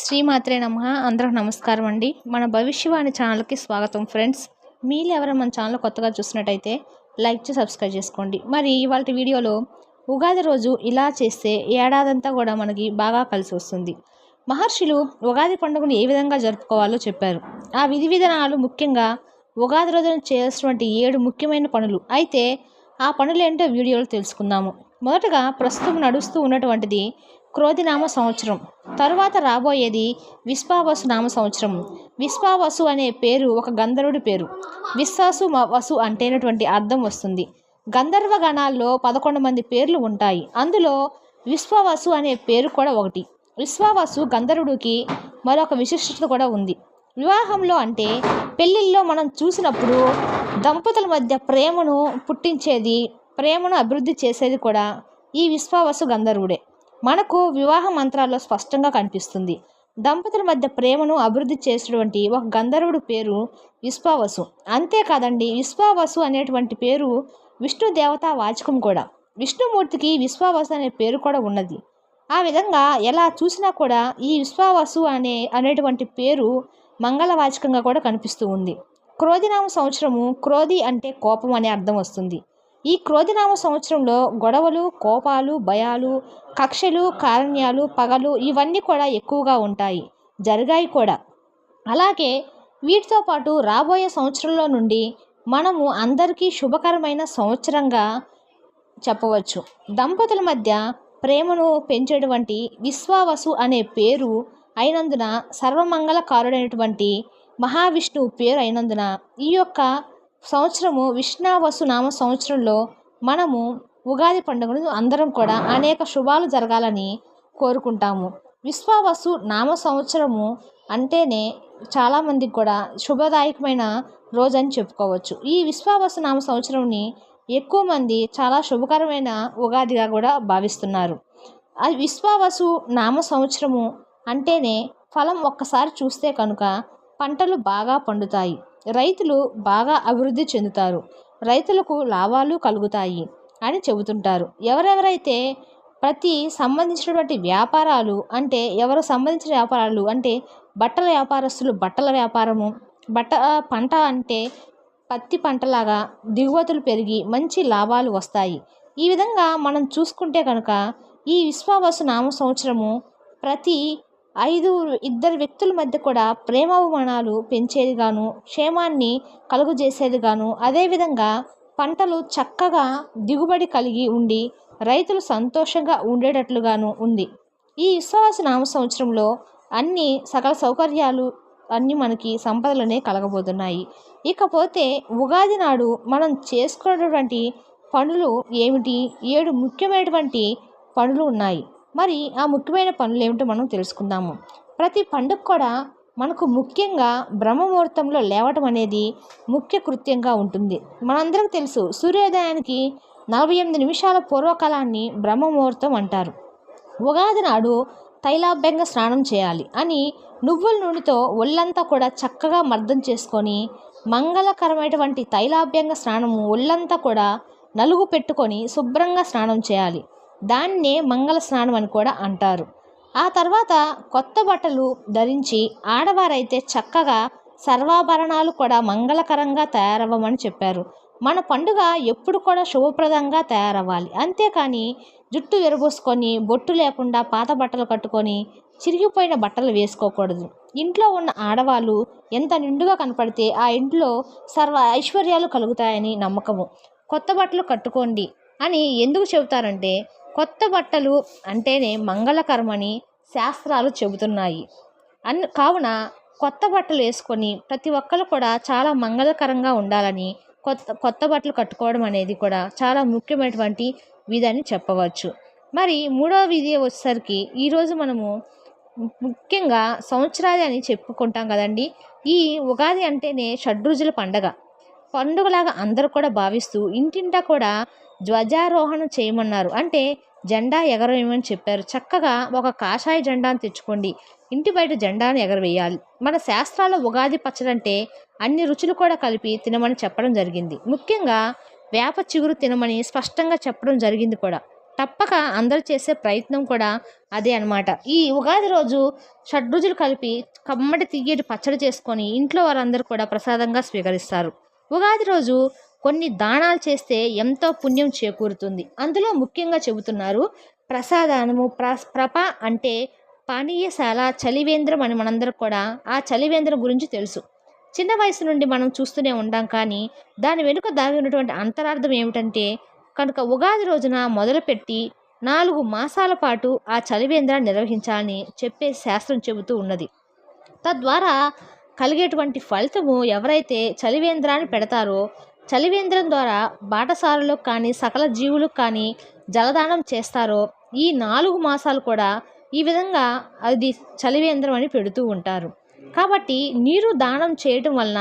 శ్రీమాత్రే నమ. అందరూ నమస్కారం అండి. మన భవిష్యవాణి ఛానల్కి స్వాగతం ఫ్రెండ్స్. మీరు ఎవరైనా మన ఛానల్ కొత్తగా చూసినట్టయితే లైక్ చేసి సబ్స్క్రైబ్ చేసుకోండి. మరి ఇవాళ వీడియోలో ఉగాది రోజు ఇలా చేస్తే ఏడాదంతా కూడా మనకి బాగా కలిసి వస్తుంది. మహర్షులు ఉగాది పండుగను ఏ విధంగా జరుపుకోవాలో చెప్పారు. ఆ విధి విధానాలు ముఖ్యంగా ఉగాది రోజున చేయాల్సినటువంటి ఏడు ముఖ్యమైన పనులు. అయితే ఆ పనులు ఏంటో వీడియోలో తెలుసుకుందాము. మొదటగా ప్రస్తుతం నడుస్తూ ఉన్నటువంటిది క్రోధినామ సంవత్సరం. తరువాత రాబోయేది విశ్వావసు నామ సంవత్సరం. విశ్వావసు అనే పేరు ఒక గంధర్వుడి పేరు. విశ్వాసు వసు అంటేనటువంటి అర్థం వస్తుంది. గంధర్వ గణాల్లో పదకొండు మంది పేర్లు ఉంటాయి. అందులో విశ్వావసు అనే పేరు కూడా ఒకటి. విశ్వావసు గంధర్వుడికి మరొక విశిష్టత కూడా ఉంది. వివాహంలో అంటే పెళ్ళిళ్ళలో మనం చూసినప్పుడు దంపతుల మధ్య ప్రేమను పుట్టించేది ప్రేమను అభివృద్ధి చేసేది కూడా ఈ విశ్వావసు గంధర్వుడే. మనకు వివాహ మంత్రాల్లో స్పష్టంగా కనిపిస్తుంది. దంపతుల మధ్య ప్రేమను అభివృద్ధి చేసినటువంటి ఒక గంధర్వుడి పేరు విశ్వావసు. అంతేకాదండి విశ్వావసు అనేటువంటి పేరు విష్ణు దేవతా వాచకం కూడా. విష్ణుమూర్తికి విశ్వావసు అనే పేరు కూడా ఉన్నది. ఆ విధంగా ఎలా చూసినా కూడా ఈ విశ్వావసు అనే అనేటువంటి పేరు మంగళవాచకంగా కూడా కనిపిస్తూ ఉంది. క్రోధినామ సంవత్సరము క్రోధి అంటే కోపం అనే అర్థం వస్తుంది. ఈ క్రోధినామ సంవత్సరంలో గొడవలు కోపాలు భయాలు కక్షలు కారణ్యాలు పగలు ఇవన్నీ కూడా ఎక్కువగా ఉంటాయి జరిగాయి కూడా. అలాగే వీటితో పాటు రాబోయే సంవత్సరంలో నుండి మనము అందరికీ శుభకరమైన సంవత్సరంగా చెప్పవచ్చు. దంపతుల మధ్య ప్రేమను పెంచేటువంటి విశ్వావసు అనే పేరు అయినందున సర్వమంగళకారుడైనటువంటి మహావిష్ణువు పేరు అయినందున ఈ యొక్క సంవత్సరము విష్ణావసు నామ సంవత్సరంలో మనము ఉగాది పండుగను అందరం కూడా అనేక శుభాలు జరగాలని కోరుకుంటాము. విశ్వావసు నామ సంవత్సరము అంటేనే చాలామందికి కూడా శుభదాయకమైన రోజు అని చెప్పుకోవచ్చు. ఈ విశ్వావసు నామ సంవత్సరంని ఎక్కువ మంది చాలా శుభకరమైన ఉగాదిగా కూడా భావిస్తున్నారు. ఆ విశ్వావసు నామ సంవత్సరము అంటేనే ఫలం ఒక్కసారి చూస్తే కనుక పంటలు బాగా పండుతాయి. రైతులు బాగా అభివృద్ధి చెందుతారు. రైతులకు లాభాలు కలుగుతాయి అని చెబుతుంటారు. ఎవరెవరైతే ప్రతి సంబంధించినటువంటి వ్యాపారాలు అంటే ఎవరు సంబంధించిన వ్యాపారాలు అంటే బట్టల వ్యాపారస్తులు బట్టల వ్యాపారము బట్ట పంట అంటే పత్తి పంటలాగా దిగుమతులు పెరిగి మంచి లాభాలు వస్తాయి. ఈ విధంగా మనం చూసుకుంటే కనుక ఈ విశ్వావసు నామ సంవత్సరము ప్రతి ఐదు ఇద్దరు వ్యక్తుల మధ్య కూడా ప్రేమాభిమానాలు పెంచేదిగాను క్షేమాన్ని కలుగజేసేదిగాను. అదేవిధంగా పంటలు చక్కగా దిగుబడి కలిగి ఉండి రైతులు సంతోషంగా ఉండేటట్లుగాను ఉంది. ఈ విశ్వాస నామ సంవత్సరంలో అన్ని సకల సౌకర్యాలు అన్నీ మనకి సంపదలనే కలగబోతున్నాయి. ఇకపోతే ఉగాది నాడు మనం చేసుకున్నటువంటి పనులు ఏమిటి? ఏడు ముఖ్యమైనటువంటి పనులు ఉన్నాయి. మరి ఆ ముఖ్యమైన పనులు ఏమిటో మనం తెలుసుకుందాము. ప్రతి పండుగ కూడా మనకు ముఖ్యంగా బ్రహ్మముహూర్తంలో లేవటం అనేది ముఖ్య కృత్యంగా ఉంటుంది. మనందరికి తెలుసు సూర్యోదయానికి నలభై ఎనిమిది నిమిషాల పూర్వకాలాన్ని బ్రహ్మముహూర్తం అంటారు. ఉగాది నాడు తైలాభ్యంగా స్నానం చేయాలి అని నువ్వుల నూనెతో ఒళ్ళంతా కూడా చక్కగా మర్దం చేసుకొని మంగళకరమైనటువంటి తైలాభ్యంగా స్నానము ఒళ్ళంతా కూడా నలుగు పెట్టుకొని శుభ్రంగా స్నానం చేయాలి. దాన్నే మంగళ స్నానం అని కూడా అంటారు. ఆ తర్వాత కొత్త బట్టలు ధరించి ఆడవారైతే చక్కగా సర్వాభరణాలు కూడా మంగళకరంగా తయారవ్వమని చెప్పారు. మన పండుగ ఎప్పుడు కూడా శుభప్రదంగా తయారవ్వాలి. అంతేకాని జుట్టు విరబోసుకొని బొట్టు లేకుండా పాత బట్టలు కట్టుకొని చిరిగిపోయిన బట్టలు వేసుకోకూడదు. ఇంట్లో ఉన్న ఆడవాళ్ళు ఎంత నిండుగా కనపడితే ఆ ఇంట్లో సర్వ ఐశ్వర్యాలు కలుగుతాయని నమ్మకము. కొత్త బట్టలు కట్టుకోండి అని ఎందుకు చెబుతారంటే కొత్త బట్టలు అంటేనే మంగళకరమని శాస్త్రాలు చెబుతున్నాయి. అన్ కావున కొత్త బట్టలు వేసుకొని ప్రతి ఒక్కరు కూడా చాలా మంగళకరంగా ఉండాలని కొత్త కొత్త బట్టలు కట్టుకోవడం అనేది కూడా చాలా ముఖ్యమైనటువంటి విధి అని చెప్పవచ్చు. మరి మూడవ విధి వచ్చేసరికి ఈరోజు మనము ముఖ్యంగా సంవత్సరాది అని చెప్పుకుంటాం కదండి. ఈ ఉగాది అంటేనే షడ్రుజుల పండగ. పండుగలాగా అందరూ కూడా భావిస్తూ ఇంటింటా కూడా ధ్వజారోహణ చేయమన్నారు. అంటే జెండా ఎగరవేయమని చెప్పారు. చక్కగా ఒక కాషాయ జెండాను తెచ్చుకోండి. ఇంటి బయట జెండాను ఎగరవేయాలి. మన శాస్త్రాల్లో ఉగాది పచ్చడంటే అన్ని రుచులు కూడా కలిపి తినమని చెప్పడం జరిగింది. ముఖ్యంగా వేప చిగురు తినమని స్పష్టంగా చెప్పడం జరిగింది కూడా. తప్పక అందరూ చేసే ప్రయత్నం కూడా అదే అనమాట ఈ ఉగాది రోజు షడ్రుచులు కలిపి కమ్మటి తియ్యటి పచ్చడి చేసుకొని ఇంట్లో వారందరూ కూడా ప్రసాదంగా స్వీకరిస్తారు. ఉగాది రోజు కొన్ని దానాలు చేస్తే ఎంతో పుణ్యం చేకూరుతుంది. అందులో ముఖ్యంగా చెబుతున్నారు ప్రసాదానము ప్ర ప్రప అంటే పానీయశాల చలివేంద్రం అని మనందరికి కూడా ఆ చలివేంద్రం గురించి తెలుసు. చిన్న వయసు నుండి మనం చూస్తూనే ఉంటాం కానీ దాని వెనుక దాగి ఉన్నటువంటి అంతరార్థం ఏమిటంటే కనుక ఉగాది రోజున మొదలుపెట్టి నాలుగు మాసాల పాటు ఆ చలివేంద్రాన్ని నిర్వహించాలని చెప్పే శాస్త్రం చెబుతూ ఉన్నది. తద్వారా కలిగేటువంటి ఫలితము ఎవరైతే చలివేంద్రాన్ని పెడతారో చలివేంద్రం ద్వారా బాటసారులకు కానీ సకల జీవులకు కానీ జలదానం చేస్తారో ఈ నాలుగు మాసాలు కూడా ఈ విధంగా అది చలివేంద్రం అని పెడుతూ ఉంటారు. కాబట్టి నీరు దానం చేయటం వలన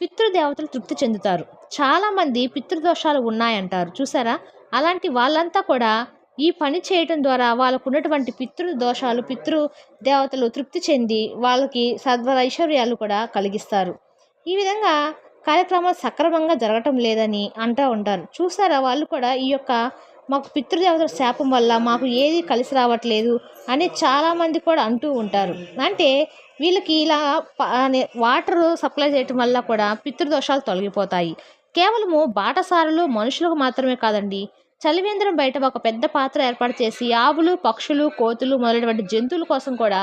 పితృదేవతలు తృప్తి చెందుతారు. చాలామంది పితృదోషాలు ఉన్నాయంటారు. చూసారా? అలాంటి వాళ్ళంతా కూడా ఈ పని చేయటం ద్వారా వాళ్ళకు ఉన్నటువంటి పితృ దోషాలు పితృ దేవతలు తృప్తి చెంది వాళ్ళకి సద్వ ఐశ్వర్యాలు కూడా కలిగిస్తారు. ఈ విధంగా కార్యక్రమాలు సక్రమంగా జరగటం లేదని అంటూ ఉంటారు. చూసారా వాళ్ళు కూడా ఈ యొక్క మాకు పితృదేవతల శాపం వల్ల మాకు ఏది కలిసి రావట్లేదు అని చాలామంది కూడా అంటూ ఉంటారు. అంటే వీళ్ళకి ఇలా వాటర్ సప్లై చేయటం వల్ల కూడా పితృదోషాలు తొలగిపోతాయి. కేవలము బాటసారులు మనుషులకు మాత్రమే కాదండి. చలివేంద్రం బయట ఒక పెద్ద పాత్ర ఏర్పాటు చేసి ఆవులు పక్షులు కోతులు మొదలైనటువంటి జంతువుల కోసం కూడా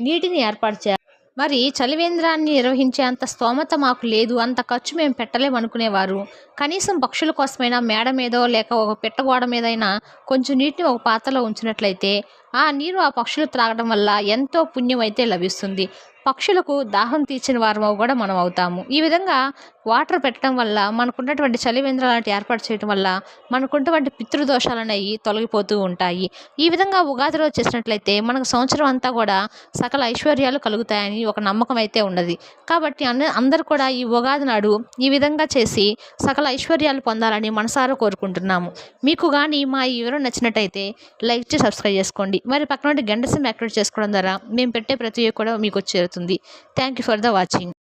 నీటిని ఏర్పాటు చేయాలి మరి చలివేంద్రాన్ని నిర్వహించే అంత స్తోమత మాకు లేదు అంత ఖర్చు మేము పెట్టలేమనుకునేవారు. కనీసం పక్షుల కోసమైనా మేడ మీదో లేక ఒక పెట్టగోడ మీదైనా కొంచెం నీటిని ఒక పాత్రలో ఉంచినట్లయితే ఆ నీరు ఆ పక్షులు త్రాగడం వల్ల ఎంతో పుణ్యం అయితే లభిస్తుంది. పక్షులకు దాహం తీర్చిన వారం కూడా మనం అవుతాము ఈ విధంగా వాటర్ పెట్టడం వల్ల మనకున్నటువంటి చలివేంద్ర లాంటి ఏర్పాటు చేయడం వల్ల మనకున్నటువంటి పితృదోషాలు అనేవి తొలగిపోతూ ఉంటాయి. ఈ విధంగా ఉగాది రోజు చేసినట్లయితే మనకు సంవత్సరం అంతా కూడా సకల ఐశ్వర్యాలు కలుగుతాయని ఒక నమ్మకం అయితే ఉన్నది. కాబట్టి అన్న అందరూ కూడా ఈ ఉగాది నాడు ఈ విధంగా చేసి సకల ఐశ్వర్యాలు పొందాలని మనసారా కోరుకుంటున్నాము. మీకు కానీ మా ఈ వివరం నచ్చినట్టయితే లైక్ చేసి సబ్స్క్రైబ్ చేసుకోండి. మరి పక్కన గంట సిమ్ యాక్టివేట్ చేసుకోవడం ద్వారా మేము పెట్టే ప్రతి కూడా మీకు వచ్చేరుతుంది thank you for the watching